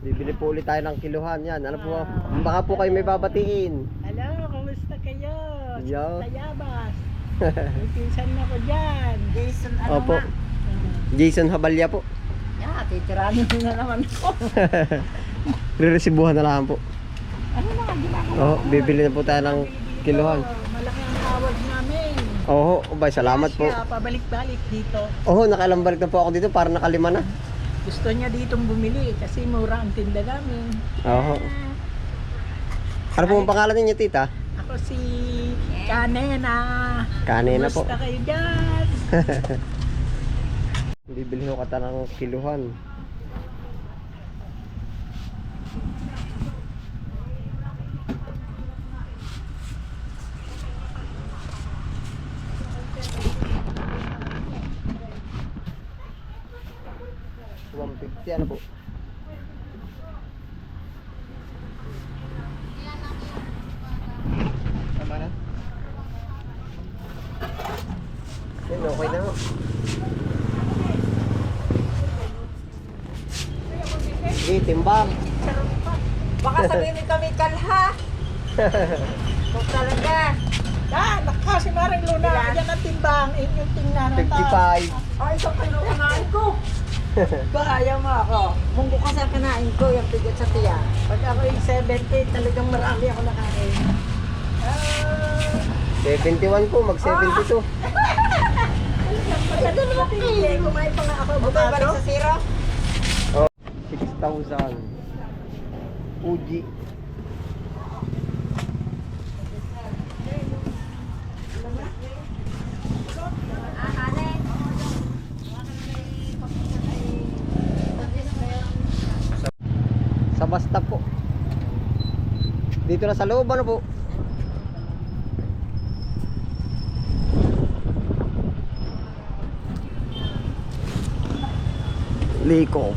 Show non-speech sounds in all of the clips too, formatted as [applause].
Bibili po ulit tayo ng kiluhan yan. Ano po? Baka po kayo may babatiin. Hello, kamusta kayo? Yo. Sa Tayabas. [laughs] May pinsan ako dyan. Jason, ano Opo. nga? Jason Habalya po. Yeah, titiranin mo na naman ko. [laughs] Reresibuhan na lang po. ano mga ginagawa? Oh, bibili na po tayo ng kiluhan. Malaki ang tawag namin. Oo, oh, bay, salamat po. Kaya pabalik-balik dito. Oo, nakailang balik na po ako dito para nakalima na. Gusto niya ditong bumili kasi mura ang tinda namin. Oo. Ano po ang pangalan ninyo, tita? Ako si Kanena. Kanina po. Kumusta kayo dyan? [laughs] Bibili ko kata ng kiluhan. One fifty ano po? Tama na? Yun, okay na ho. Sige, timbang. Baka sabihin ni kami kalha. [laughs] Kung talaga. Ah, naka si Maring Luna. Yan ang timbang. Inyong tingnan. ang taas. 55. Ay, isang kilo kanain ko. [laughs] Ba, ayaw mo ako. Munggo ka sa kanain ko, yung bigat sa tiya. Pag ako yung 70, talagang marami ako nakain. Ah, 71 po, mag 72. Pagka naman tingin, kumain pa nga ako. Bukay balik Bukado. sa zero. Oh, 6,000. Uji. Sa basta po. Dito na sa loob ano po? Liko.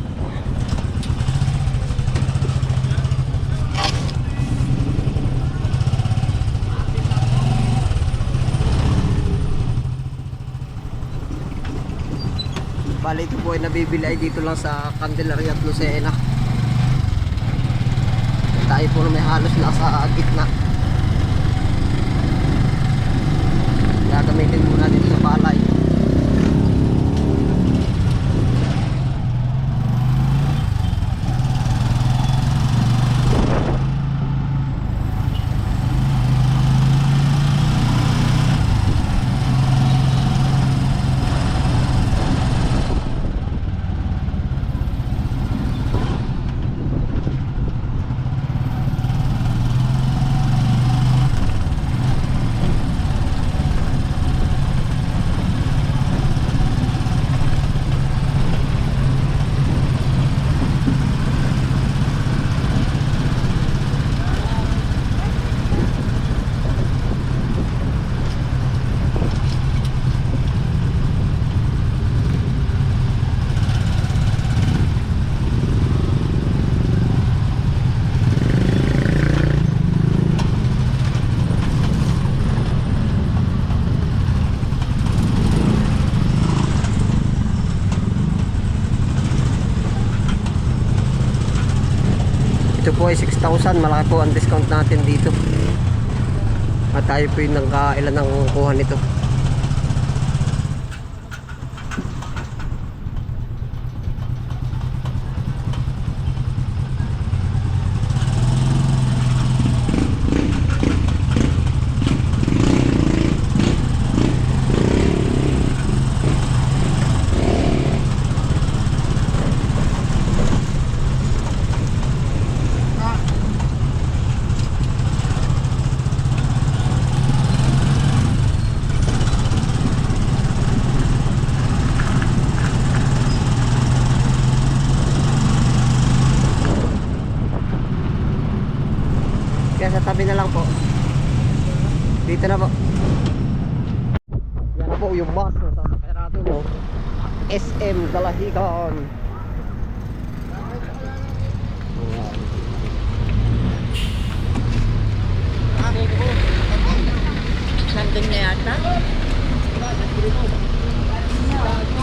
Bali ito po ay nabibili ay dito lang sa Candelaria at Lucena. Tayo po na may halos nasa gitna. Gagamitin muna dito sa palay. Ito po ay 6,000. Malaki po ang discount natin dito. At tayo po yung nagkailan ng kuha nito. Kaya sa tabi na lang po. Dito na po. Yan na po yung bus na sasakyan natin. Oh. SM Dalahigan. Ayan. Nandun na yata.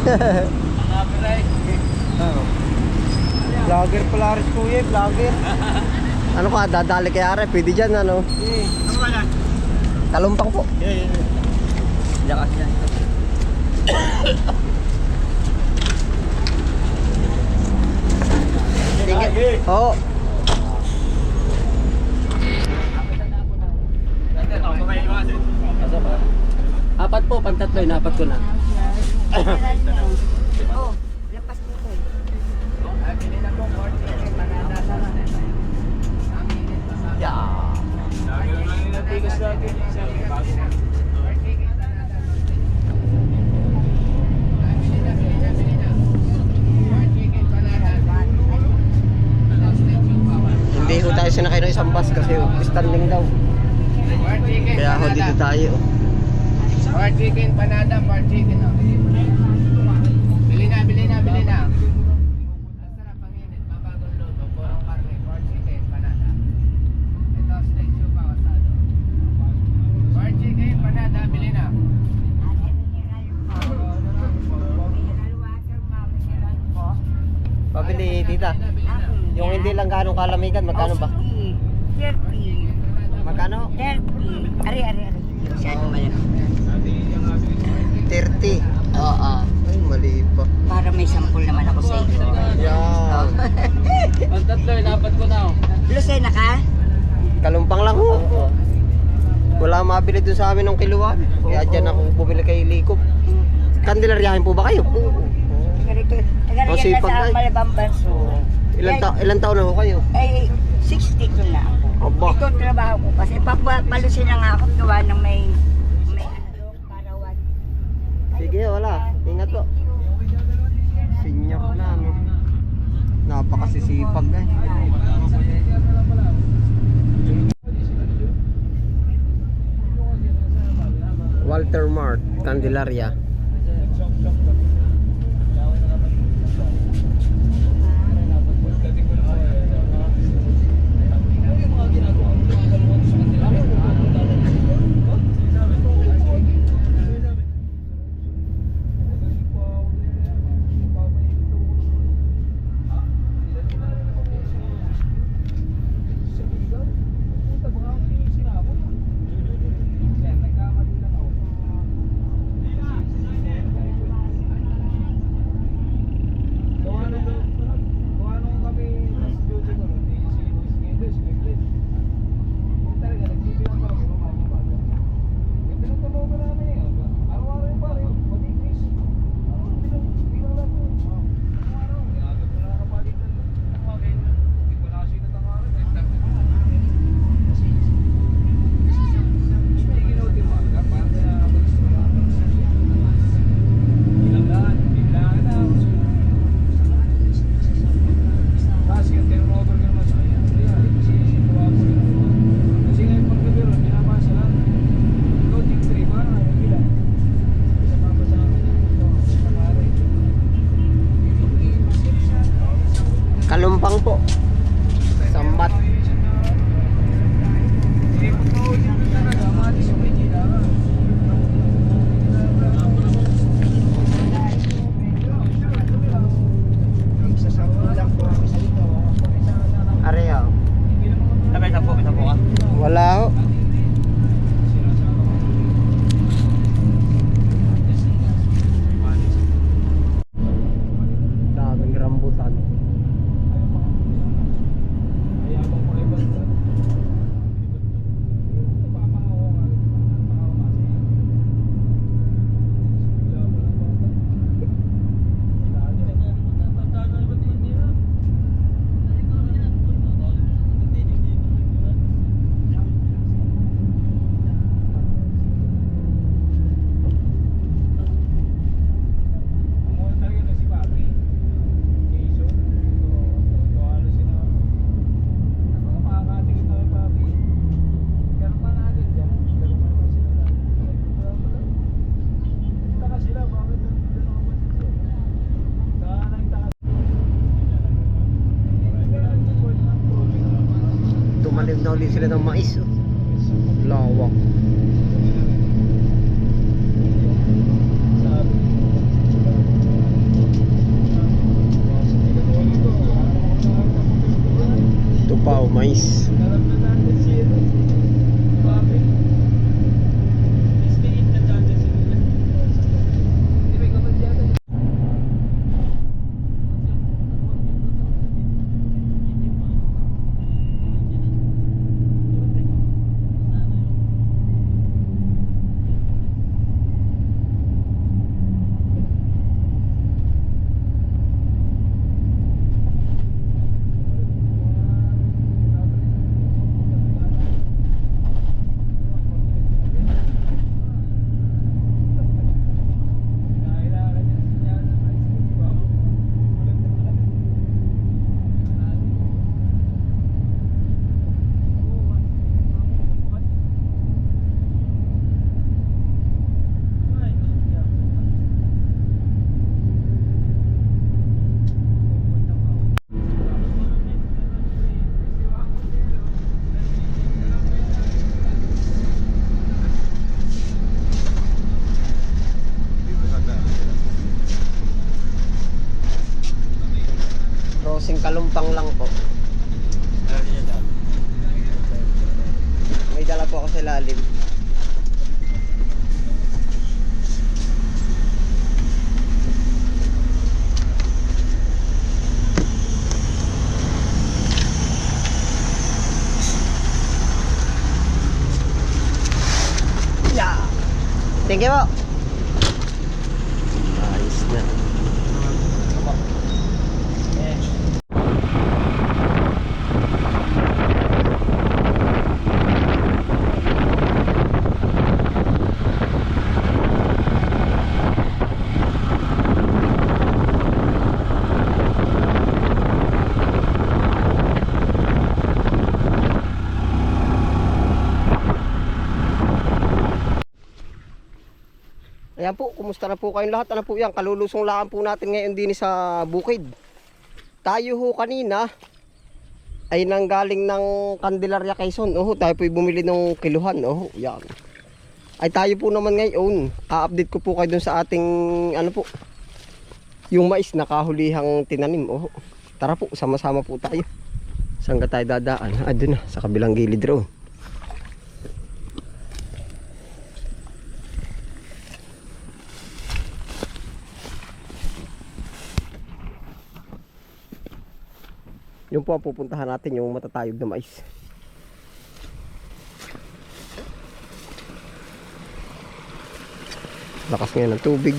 [laughs] Vlogger pala rin kuya, vlogger. [laughs] ano ka, dadali kay Are, pwede dyan ano. Ano ba yan? Talumpang po. Yeah, yeah, yeah. Lakas yan. Tingin. Oo. Apat po, pantatlo, inapat ko na. Oh, lapas dito. Yeah. Hindi ho tayo sinakay ng isang bus kasi standing daw. Kaya ho dito tayo. Pork chicken, panada, pork chicken. Oh. Bili na, bili na, bili na. Bili. Pabili tita. Yung hindi lang ganong kalamigan, magkano ba? 30. Magkano? 30. Ari, ari, ari. Masyado malaki. 30. Oo. Ay, mali pa. Para may sampul naman ako sa iyo. Yan. Ang tatlo, inapat ko na. oh. Lucena ka? Kalumpang lang ho. Wala mabili dun sa amin ng kiluan. Kaya dyan ako bumili kay Likop. Kandilaryahin po ba kayo? Taga-rito. Oh, Taga-rito sipag ka ay. sa Malabang Banso. Ilan, ta ilan taon na ho kayo? Ay, 60 ko na ako. Aba. Ito ang trabaho ko kasi papalusin na nga ako gawa ng may. Sige, wala. Ingat po. Senior na, no? Napakasisipag eh. Walter Mart, Candelaria. Dala po ako sa lalim. Yeah. Thank you po. Ayos na. Ayan po, kumusta na po kayong lahat? Ano po yan? Kalulusong lang po natin ngayon din sa bukid. Tayo ho kanina ay nanggaling ng Candelaria Quezon. Oh, tayo po bumili ng kiluhan. Oh, yan. Ay tayo po naman ngayon. A-update ko po kayo dun sa ating ano po. Yung mais na kahulihang tinanim. Oh, tara po, sama-sama po tayo. Saan ka tayo dadaan? Ah, na, sa kabilang gilid roon. Yung po ang pupuntahan natin, yung matatayog na mais. Lakas ngayon ng tubig.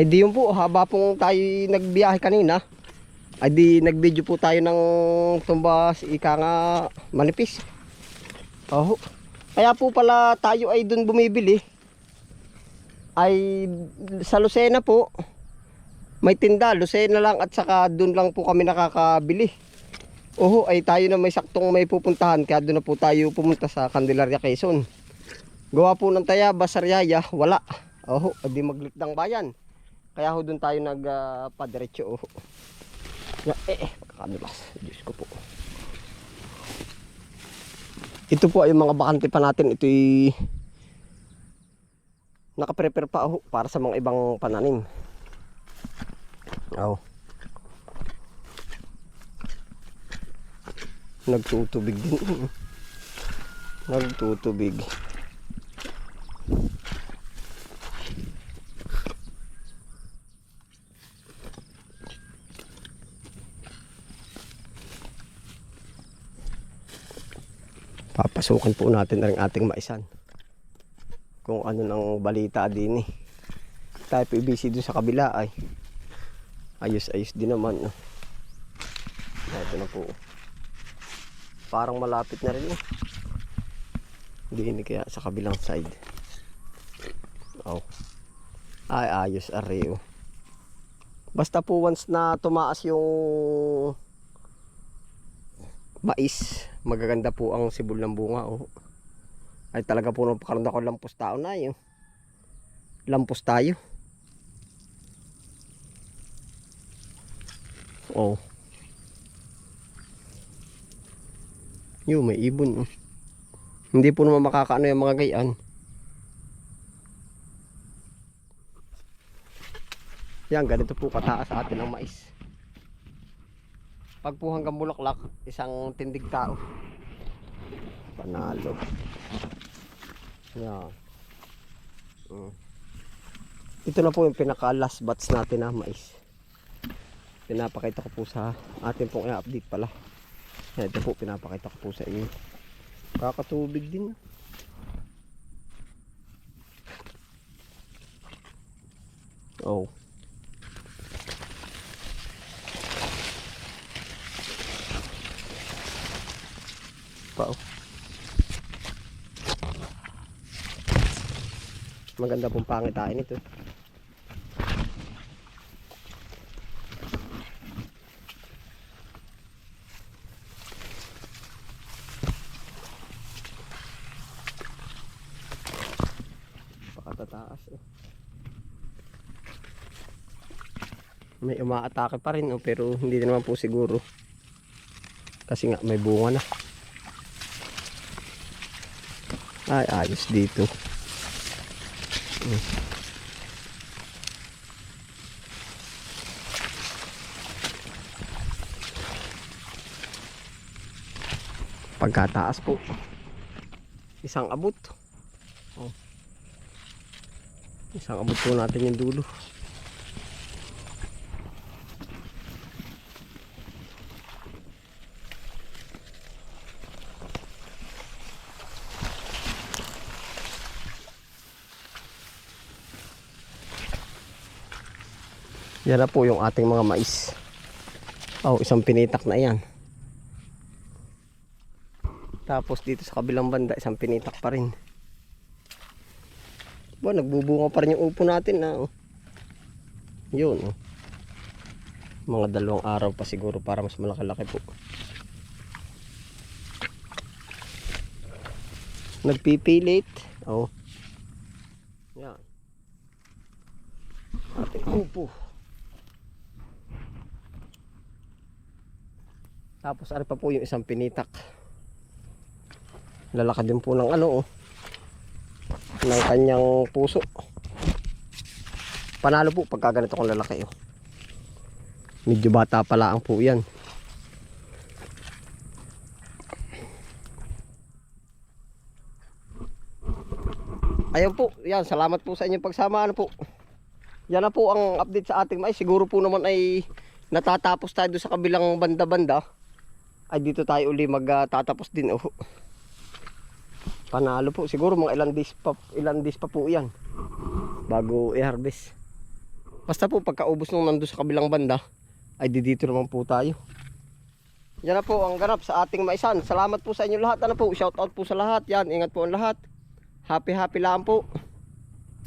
Ay di yun po, haba pong tayo nagbiyahe kanina. Ay di nagvideo po tayo ng tumbas, ika nga manipis. Oh. Kaya po pala tayo ay dun bumibili. Ay sa Lucena po, may tinda, Lucena lang at saka dun lang po kami nakakabili. Oho, ay tayo na may saktong may pupuntahan kaya doon na po tayo pumunta sa Candelaria Quezon. Gawa po ng Tayabas, Sariaya, wala. Oho, di maglikdang bayan. Kaya ho doon tayo nagpadiretso. Uh, ya, eh, eh, kakadulas. Diyos ko po. Ito po ay mga bakante pa natin. Ito'y nakaprepare pa ho para sa mga ibang pananim. Oh. Nagtutubig din. [laughs] Nagtutubig. Papasukin po natin ang ating maisan. Kung ano nang balita din eh. Tayo busy dun sa kabila ay. Ayos ayos din naman no? ito na po. Parang malapit na rin eh. Hindi kaya sa kabilang side. Oh. Ay ayos areo basta po once na tumaas yung mais. Magaganda po ang sibol ng bunga. Oh. Ay talaga po napakaroon ako lampos tao na yun. Lampos tayo. Oh. Yun, may ibon. Oh. Hindi po naman makakaano yung mga gayan. Yan, ganito po kataas sa atin ang mais. Pag po hanggang bulaklak, isang tindig tao. Panalo. Yan. Mm. Ito na po yung pinaka last batch natin na mais. Pinapakita ko po sa atin pong i-update pala. Yan, ito po pinapakita ko po sa inyo. Kakatubig din. Oh. Pa. Maganda pong pangitain ito. Pakatataas eh. May umaatake pa rin oh, pero hindi naman po siguro. Kasi nga may bunga na. Ay, ayos dito. Pagkataas po. Isang abot. Oh. Isang abot po natin yung dulo. Yan na po yung ating mga mais. Oh, isang pinitak na yan. Tapos dito sa kabilang banda, isang pinitak pa rin. Ba, nagbubunga pa rin yung upo natin na. Oh. Yun, oh. Mga dalawang araw pa siguro para mas malaki-laki po. Nagpipilit. Oh. Yan. Ating upo. Tapos ari pa po yung isang pinitak. Lalaki din po ng ano oh. Ng kanyang puso. Panalo po pagka ganito kong lalaki oh. Medyo bata pala ang po yan. Ayun po, yan, salamat po sa inyong pagsama. Ano po? Yan na po ang update sa ating mais. Siguro po naman ay natatapos tayo sa kabilang banda-banda ay dito tayo uli magtatapos din oh. Panalo po siguro mga ilang days pa ilang days pa po 'yan bago i-harvest. Basta po pagkaubos nung nando sa kabilang banda ay di dito naman po tayo. Yan na po ang ganap sa ating maisan. Salamat po sa inyo lahat. Ano po, shout out po sa lahat. Yan, ingat po ang lahat. Happy happy lang po.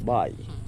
Bye.